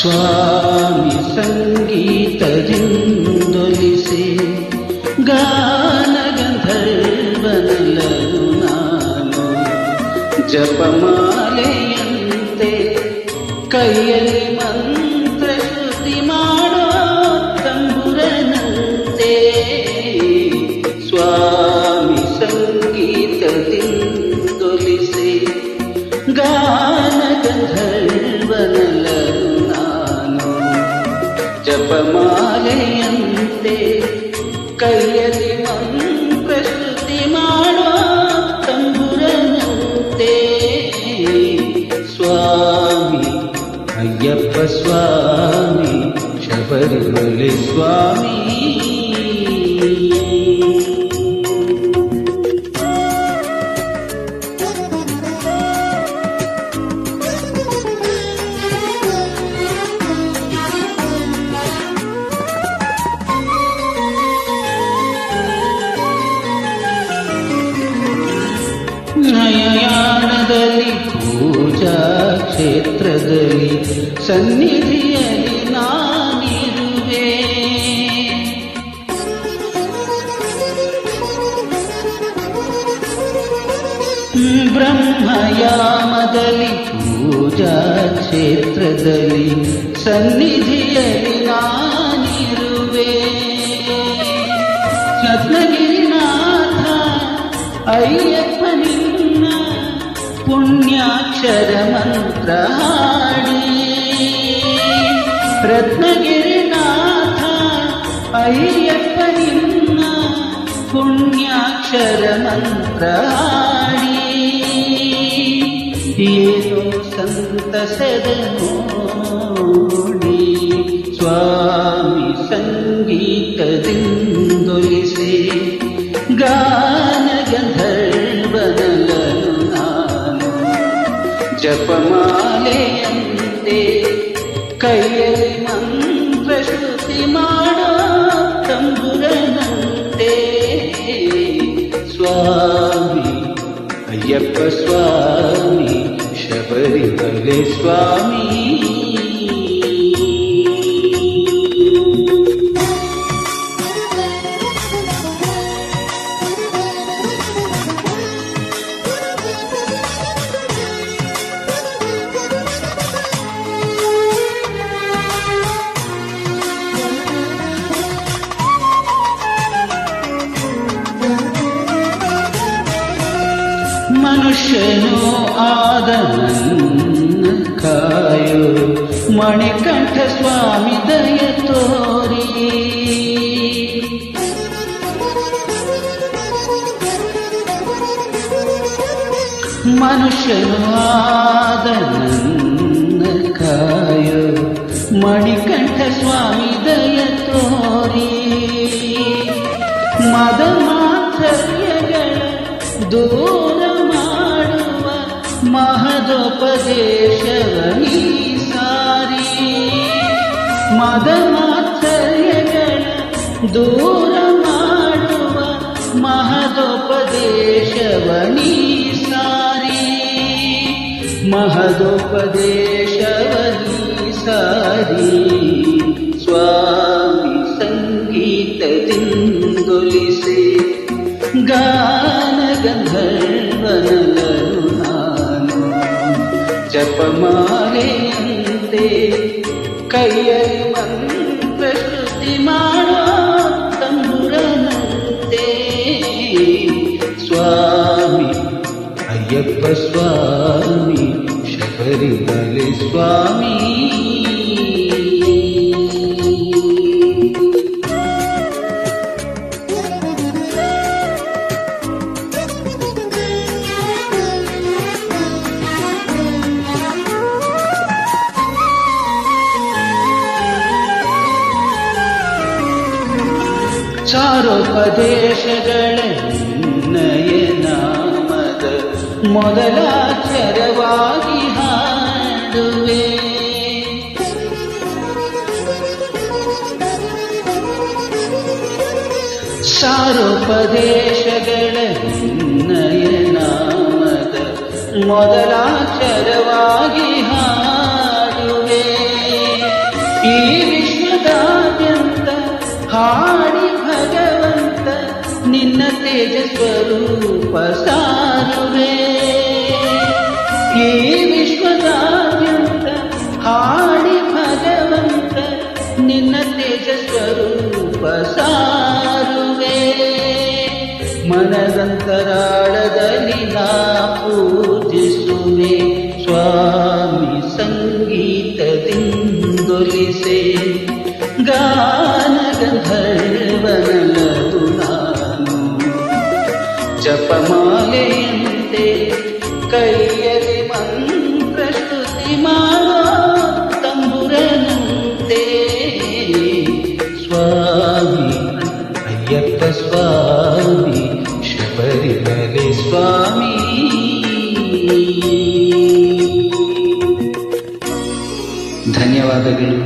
ಸ್ವಾಮಿ ಸಂಗೀತದಿಂದೊಲಿಸಿ ಗಾನ ಗಂಧರ್ವನಲನು ನಾನು ಜಪಮಾಲೆಯಂತೆ ಕೈಯಲ್ಲಿ ಮಂತ್ರ ಜಪಮಾಲೆಯಂತೆ ಕೈಯಲ್ಲಿ ಮಂತ್ರ ಶ್ರುತಿ ಮಾಡೋ ತಂಬುರನಂತೆ ಸ್ವಾಮಿ ಅಯ್ಯಪ್ಪ ಸ್ವಾಮಿ ಶಬರಿಮಲೆ ಸ್ವಾಮಿ ಕ್ಷೇತ್ರದಲ್ಲಿ ಸನ್ನಿಧಿಯಲ್ಲಿ ನಾನಿರುವೆ ಬ್ರಹ್ಮಯಾಮದಲ್ಲಿ ಪೂಜಾ ಕ್ಷೇತ್ರದಲ್ಲಿ ಸನ್ನಿಧಿಯಲ್ಲಿ ನಾನಿರುವೆ ರತ್ನಗಿರಿನಾಥ ಅಯ್ಯಪ್ಪ ನಿನ್ನ ಪುಣ್ಯಾಕ್ಷರ ಮಂತ್ರ ಹಾಡಿ ರತ್ನಗಿರಿನಾಥ ಅಯ್ಯಪ್ಪ ನಿನ್ನ ಪುಣ್ಯಾಕ್ಷರ ಮಂತ್ರ ಹಾಡಿ ಏನೋ ಸಂತಸದ ನೋಡಿ ಸ್ವಾಮಿ ಸಂಗೀತದಿಂದೊಲಿಸಿ ಜಪಮಾಲೆಯಂತೆ ಕೈಯಲ್ಲಿ ಮಂತ್ರ ಶ್ರುತಿ ಮಾಡೋ ತಂಬುರನಂತೆ ಸ್ವಾಮಿ ಅಯ್ಯಪ್ಪ ಸ್ವಾಮಿ ಶಬರಿಮಲೆ ಸ್ವಾಮಿ മനുഷ്യനോ ആദനന്ന് കായോ മണികണ്ഠ സ്വാമി ദയ തോരി മനുഷ്യനോ ആദന महदोपदेशवनीसारी मदमात्र दूरमाणु महदोपदेश वनीसारी महदोपदेशवनीसारी स्वामी सङ्गीतजिन्दुलिसे गानगधर्वन ಜಪಮಾಲೆಯಂತೆ ಕೈಯಲ್ಲಿ ಮಂತ್ರ ಶ್ರುತಿ ಮಾಡೋ ತಂಬುರನಂತೆ ಸ್ವಾಮಿ ಅಯ್ಯಪ್ಪ ಸ್ವಾಮಿ ಶಬರಿಮಲೆ ಸ್ವಾಮಿ ನಯನಾಮದ ಮೊದಲಾಕ್ಷರವಾಗಿ ಹಾಡುವೆ ಸಾರೋಪದೇಶಗಳ ನಯನಾಮದ ಮೊದಲಾಕ್ಷರವಾಗಿ ಹಾಡುವೆ ರೂಪ ಸಾರುವೆ ಈ ವಿಶ್ವದಾದ್ಯಂತ ಹಾಡಿ ಭಗವಂತ ನಿನ್ನ ತೇಜ ಸ್ವರೂಪ ಸಾರುವೆ ಮನದಂತರಾಳದಲ್ಲಿ ನಾ ಪೂಜ ಕೈಯಲ್ಲಿ ಮಂತ್ರ ಸ್ತುತಿ ಮಾಡೋ ತಂಬುರನಂತೆ ಸ್ವಾಮಿ ಅಯ್ಯಪ್ಪ ಸ್ವಾಮಿ ಶಬರಿಮಲೆ ಸ್ವಾಮಿ ಧನ್ಯವಾದಗಳು